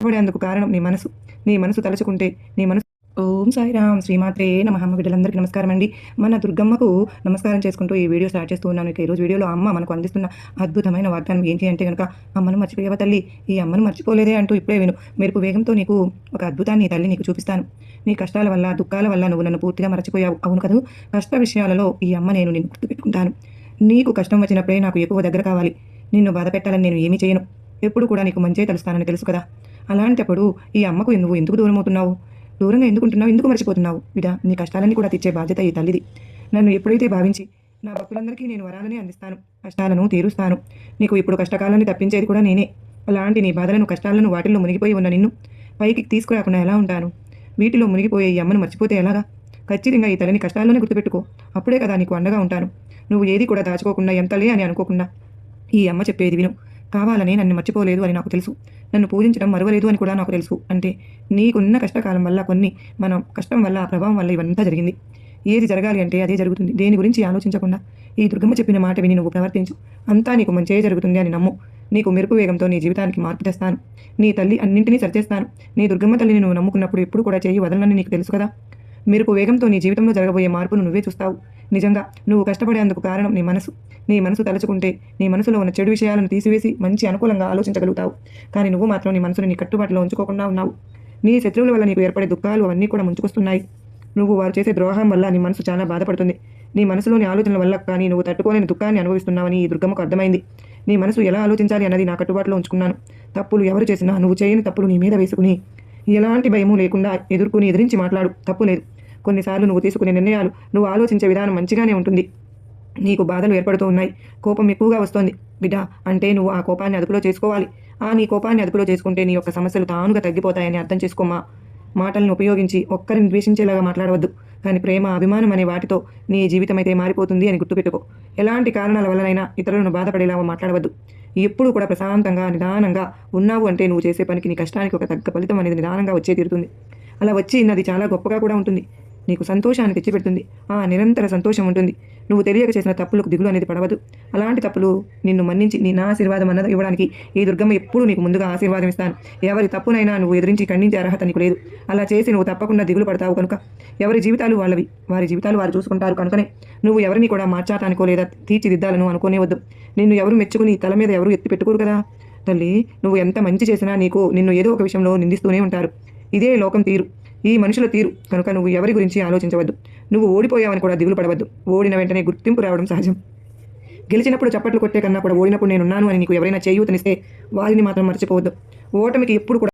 కష్టపడేందుకు కారణం నీ మనసు. నీ మనసు తలుచుకుంటే నీ మనసు ఓం సాయిరామ్ శ్రీమాత్రే నమ. అమ్మ బిడ్డలందరికీ నమస్కారం అండి. మన దుర్గమ్మకు నమస్కారం చేసుకుంటూ ఈ వీడియో స్టార్ట్ చేస్తూ ఉన్నాను. ఇక ఈరోజు వీడియోలో అమ్మ మనకు అందిస్తున్న అద్భుతమైన వాగ్దానం ఏంటి అంటే కనుక అమ్మను మర్చిపోయావా తల్లి? ఈ అమ్మను మర్చిపోలేదే అంటూ ఇప్పుడే విను. మెరుపు వేగంతో నీకు ఒక అద్భుతాన్ని తల్లి నీకు చూపిస్తాను. నీ కష్టాల వల్ల దుఃఖాల వల్ల నువ్వు నన్ను పూర్తిగా మర్చిపోయావు. అవును కదూ? కష్ట విషయాలలో ఈ అమ్మ నేను నిన్ను గుర్తుపెట్టుకుంటాను. నీకు కష్టం వచ్చినప్పుడే నాకు ఎక్కువ దగ్గర కావాలి. నిన్ను బాధ పెట్టాలని నేను ఏమీ చేయను. ఎప్పుడు కూడా నీకు మంచి తలుస్తానని తెలుసు కదా. అలాంటప్పుడు ఈ అమ్మకు నువ్వు ఎందుకు దూరం అవుతున్నావు? దూరంగా ఎందుకుంటున్నావు ఎందుకు మర్చిపోతున్నావు? విడా నీ కష్టాలన్నీ కూడా తెచ్చే బాధ్యత ఈ తల్లిది. నన్ను ఎప్పుడైతే భావించి నా భక్తులందరికీ నేను వరాలని అందిస్తాను కష్టాలను తీరుస్తాను. నీకు ఇప్పుడు కష్టకాలాన్ని తప్పించేది కూడా నేనే. అలాంటి నీ బాధలను కష్టాలను వాటిల్లో మునిగిపోయి ఉన్న నిన్ను పైకి తీసుకురాకుండా ఎలా ఉంటాను? వీటిలో మునిగిపోయే ఈ అమ్మను మర్చిపోతే ఎలాగా? ఖచ్చితంగా ఈ తల్లిని కష్టాల్లోనే గుర్తుపెట్టుకో. అప్పుడే కదా నీకు అండగా ఉంటాను. నువ్వు ఏది కూడా దాచుకోకుండా ఎంతలే అని అనుకోకుండా ఈ అమ్మ చెప్పేది విను. కావాలని నన్ను మర్చిపోలేదు అని నాకు తెలుసు. నన్ను పూజించడం మరవలేదు అని కూడా నాకు తెలుసు. అంటే నీకున్న కష్టకాలం వల్ల కొన్ని మనం కష్టం వల్ల ఆ ప్రభావం వల్ల ఇవంతా జరిగింది. ఏది జరగాలి అంటే అదే జరుగుతుంది. దేని గురించి ఆలోచించకుండా ఈ దుర్గమ్మ చెప్పిన మాట విని నువ్వు ప్రవర్తించు. అంతా నీకు మంచే జరుగుతుంది అని నమ్ము. నీకు మెరుపు వేగంతో నీ జీవితానికి మార్పు తెస్తాను. నీ తల్లి అన్నింటినీ సరిచేస్తాను. నీ దుర్గమ్మ తల్లిని నువ్వు నమ్ముకున్నప్పుడు ఎప్పుడు కూడా చేయి వదలని నీకు తెలుసు కదా. మెరుపు వేగంతో నీ జీవితంలో జరగబోయే మార్పును నువ్వే చూస్తావు. నిజంగా నువ్వు కష్టపడేందుకు కారణం నీ మనసు. నీ మనసు తలుచుకుంటే నీ మనసులో ఉన్న చెడు విషయాలను తీసివేసి మంచి అనుకూలంగా ఆలోచించగలుగుతావు. కానీ నువ్వు మాత్రం నీ మనసుని నీ కట్టుబాటులో ఉంచుకోకుండా ఉన్నావు. నీ శత్రువుల వల్ల నీకు ఏర్పడే దుఃఖాలు అవన్నీ కూడా ముంచుకొస్తున్నాయి. నువ్వు వారు చేసే ద్రోహం వల్ల నీ మనసు చాలా బాధపడుతుంది. నీ మనసులోని ఆలోచనల వల్ల కానీ నువ్వు తట్టుకోలేని దుఃఖాన్ని అనుభవిస్తున్నావని ఈ దుర్గమ్మకు అర్థమైంది. నీ మనసు ఎలా ఆలోచించాలి అన్నది నా కట్టుబాటులో ఉంచుకున్నాను. తప్పులు ఎవరు చేసినా నువ్వు చేయని తప్పులు నీ మీద వేసుకుని ఎలాంటి భయము లేకుండా ఎదుర్కొని ఎదిరించి మాట్లాడు. తప్పు లేదు కొన్నిసార్లు నువ్వు తీసుకునే నిర్ణయాలు నువ్వు ఆలోచించే విధానం మంచిగానే ఉంటుంది. నీకు బాధలు ఏర్పడుతూ ఉన్నాయి. కోపం ఎక్కువగా వస్తోంది. బిడ్డ అంటే నువ్వు ఆ కోపాన్ని అదుపులో చేసుకోవాలి. ఆ నీ కోపాన్ని అదుపులో చేసుకుంటే నీ యొక్క సమస్యలు తానుగా తగ్గిపోతాయని అర్థం చేసుకోమా మాటలను ఉపయోగించి ఒక్కరిని ద్వేషించేలాగా మాట్లాడవద్దు. కానీ ప్రేమ అభిమానం అనే వాటితో నీ జీవితం అయితే మారిపోతుంది అని గుర్తుపెట్టుకో. ఎలాంటి కారణాల వల్లనైనా ఇతరులను బాధపడేలా మాట్లాడవద్దు. ఎప్పుడు కూడా ప్రశాంతంగా నిదానంగా ఉన్నావు అంటే నువ్వు చేసే పనికి నీ కష్టానికి ఒక తగ్గ ఫలితం అనేది నిదానంగా వచ్చే తీరుతుంది. అలా వచ్చి అది చాలా గొప్పగా కూడా ఉంటుంది. నీకు సంతోషాన్ని తెచ్చిపెడుతుంది ఆ నిరంతర సంతోషం ఉంటుంది. నువ్వు తెలియక చేసిన తప్పులకు దిగులు అనేది పడవదు. అలాంటి తప్పులు నిన్ను మన్నించి నీ నా ఆశీర్వాదం అన్నది ఇవ్వడానికి ఈ దుర్గమ్మ ఎప్పుడు నీకు ముందుగా ఆశీర్వాదం ఇస్తాను. ఎవరి తప్పునైనా నువ్వు ఎదిరించి ఖండించే అర్హత నీకు లేదు. అలా చేసి నువ్వు తప్పకుండా దిగులు పడతావు కనుక ఎవరి జీవితాలు వాళ్ళవి. వారి జీవితాలు వారు చూసుకుంటారు కనుకనే నువ్వు ఎవరిని కూడా మార్చాటానికో లేదా తీర్చిదిద్దాలను అనుకోనే వద్దు. నిన్ను ఎవరు మెచ్చుకుని తల మీద ఎవరు ఎత్తి పెట్టుకోరు కదా. తల్లి నువ్వు ఎంత మంచి చేసినా నీకు నిన్ను ఏదో ఒక విషయంలో నిందిస్తూనే ఉంటారు. ఇదే లోకం తీరు. ఈ మనుషుల తీరు. కనుక నువ్వు ఎవరి గురించి ఆలోచించవద్దు. నువ్వు ఓడిపోయావని కూడా దిగులు పడవద్దు. ఓడిన వెంటనే గుర్తింపు రావడం సహజం. గెలిచినప్పుడు చప్పట్లు కొట్టే కన్నా కూడా ఓడినప్పుడు నేనున్నాను అని నీకు ఎవరైనా చేయూతనిస్తే వారిని మాత్రం మర్చిపోవద్దు. ఓటమికి ఎప్పుడు కూడా